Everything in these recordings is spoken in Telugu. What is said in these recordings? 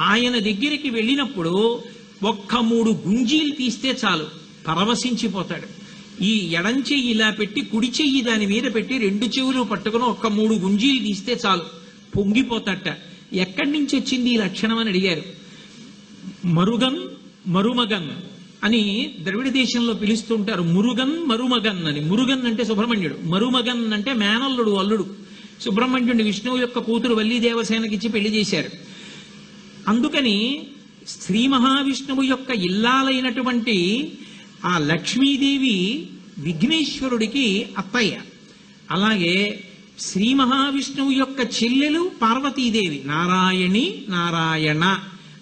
ఆయన దగ్గరికి వెళ్ళినప్పుడు ఒక్క మూడు గుంజీలు తీస్తే చాలు పరవశించిపోతాడు. ఈ ఎడం చెయ్యి ఇలా పెట్టి కుడి చెయ్యి దాని మీద పెట్టి రెండు చెవులు పట్టుకుని ఒక్క మూడు గుంజీలు తీస్తే చాలు పొంగిపోతాట. ఎక్కడి నుంచి వచ్చింది ఈ లక్షణం అని అడిగారు. మరుగన్ మరుమగన్ అని ద్రవిడ దేశంలో పిలుస్తుంటారు మురుగన్ మరుమగన్ అని. మురుగన్ అంటే సుబ్రహ్మణ్యుడు. మరుమగన్ అంటే మేనల్లుడు అల్లుడు. సుబ్రహ్మణ్యుడు విష్ణువు యొక్క కూతురు వల్లి దేవసేనకిచ్చి పెళ్ళి చేశారు. అందుకని శ్రీ మహావిష్ణువు యొక్క ఇల్లాలైనటువంటి ఆ లక్ష్మీదేవి విఘ్నేశ్వరుడికి అత్తయ్య. అలాగే శ్రీ మహావిష్ణువు యొక్క చెల్లెలు పార్వతీదేవి నారాయణి నారాయణ.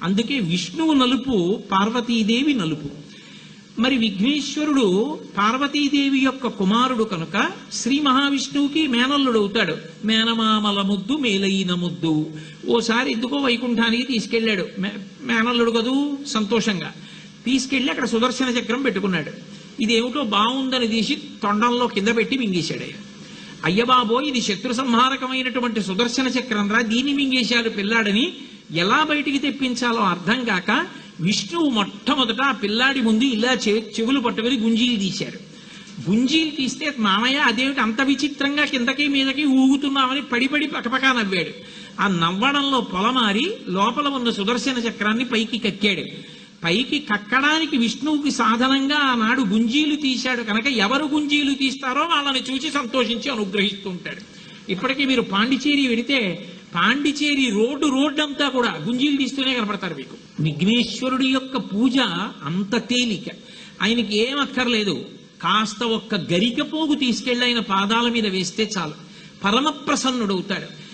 అందుకే విష్ణువు నలుపు పార్వతీదేవి నలుపు. మరి విఘ్నేశ్వరుడు పార్వతీదేవి యొక్క కుమారుడు కనుక శ్రీ మహావిష్ణువుకి మేనల్లుడు అవుతాడు మేనమామల ముద్దు మేలైన ముద్దు. ఓసారి ఎందుకో వైకుంఠానికి తీసుకెళ్ళాడు. మే- మేనల్లుడు కదూ? సంతోషంగా. తీసుకెళ్ళి అక్కడ సుదర్శన చక్రం పెట్టుకున్నాడు. ఇదేమిటో బాగుందని తీసి తొండంలో కింద పెట్టి మింగేశాడు ఆయన ఇది శత్రు సంహారకమైనటువంటి సుదర్శన చక్రం రా. దీన్ని మింగేశాడు పిల్లాడని ఎలా బయటికి తెప్పించాలో అర్థం కాక విష్ణువు మొట్టమొదట ఆ పిల్లాడి ముందు ఇలా చె- చెవులు పట్టుకుని గుంజీలు తీశారు గుంజీలు తీస్తే మామయ్య అదేమిటి అంత విచిత్రంగా కిందకి మీదకి ఊగుతున్నామని పడిపడి పకపకా నవ్వాడు. ఆ నవ్వడంలో పొలమారి లోపల ఉన్న సుదర్శన చక్రాన్ని పైకి కక్కాడు. పైకి కక్కడానికి విష్ణువుకి సాధనంగా ఆనాడు గుంజీలు తీశాడు కనుక ఎవరు గుంజీలు తీస్తారో వాళ్ళని చూసి సంతోషించి అనుగ్రహిస్తూ ఉంటాడు. ఇప్పటికీ మీరు పాండిచేరి వెడితే పాండిచేరి రోడ్డు రోడ్డు అంతా కూడా గుంజీలు తీస్తూనే కనపడతారు మీకు. విఘ్నేశ్వరుడి యొక్క పూజ అంత తేలిక. ఆయనకి ఏం అక్కర్లేదు కాస్త ఒక్క గరిక పోగు తీసుకెళ్ళి ఆయన పాదాల మీద వేస్తే చాలు. పరమ ప్రసన్నుడవుతాడు